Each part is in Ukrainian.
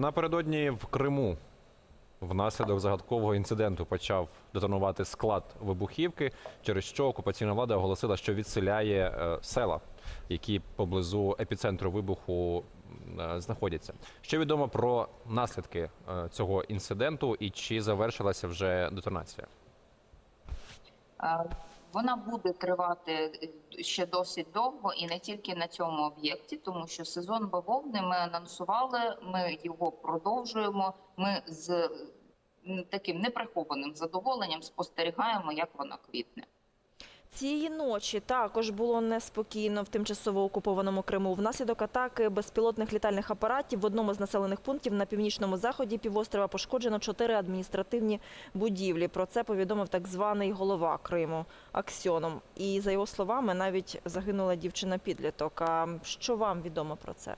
Напередодні в Криму внаслідок загадкового інциденту почав детонувати склад вибухівки, через що окупаційна влада оголосила, що відселяє е, села, які поблизу епіцентру вибуху е, знаходяться. Що відомо про наслідки е, цього інциденту і чи завершилася вже детонація? Вона буде тривати е, ще досить довго і не тільки на цьому об'єкті, тому що сезон бавовни ми анонсували, ми його продовжуємо. Ми з таким неприхованим задоволенням спостерігаємо, як вона квітне. Цієї ночі також було неспокійно в тимчасово окупованому Криму. Внаслідок атаки безпілотних літальних апаратів в одному з населених пунктів на північному заході півострова пошкоджено чотири адміністративні будівлі. Про це повідомив так званий голова Криму Аксьоном. І за його словами, навіть загинула дівчина-підліток. А що вам відомо про це?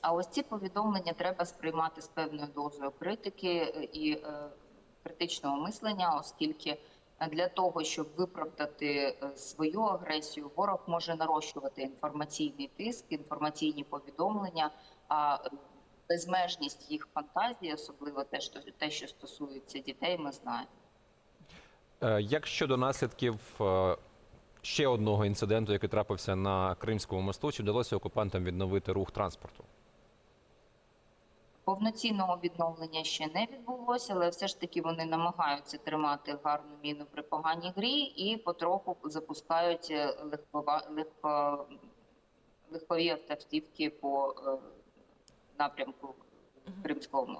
А ось ці повідомлення треба сприймати з певною дозою критики е, і е, критичного мислення, оскільки для того, щоб виправдати е, свою агресію, ворог може нарощувати інформаційний тиск, інформаційні повідомлення. А безмежність їх фантазії, особливо те, що те, що стосується дітей, ми знаємо. Е, Як щодо наслідків е, ще одного інциденту, який трапився на Кримському мосту, чи вдалося окупантам відновити рух транспорту? Повноцінного відновлення ще не відбулося, але все ж таки вони намагаються тримати гарну міну при поганій грі і потроху запускають е, легкова, легко, легкові автівки по е, напрямку Кримського мосту.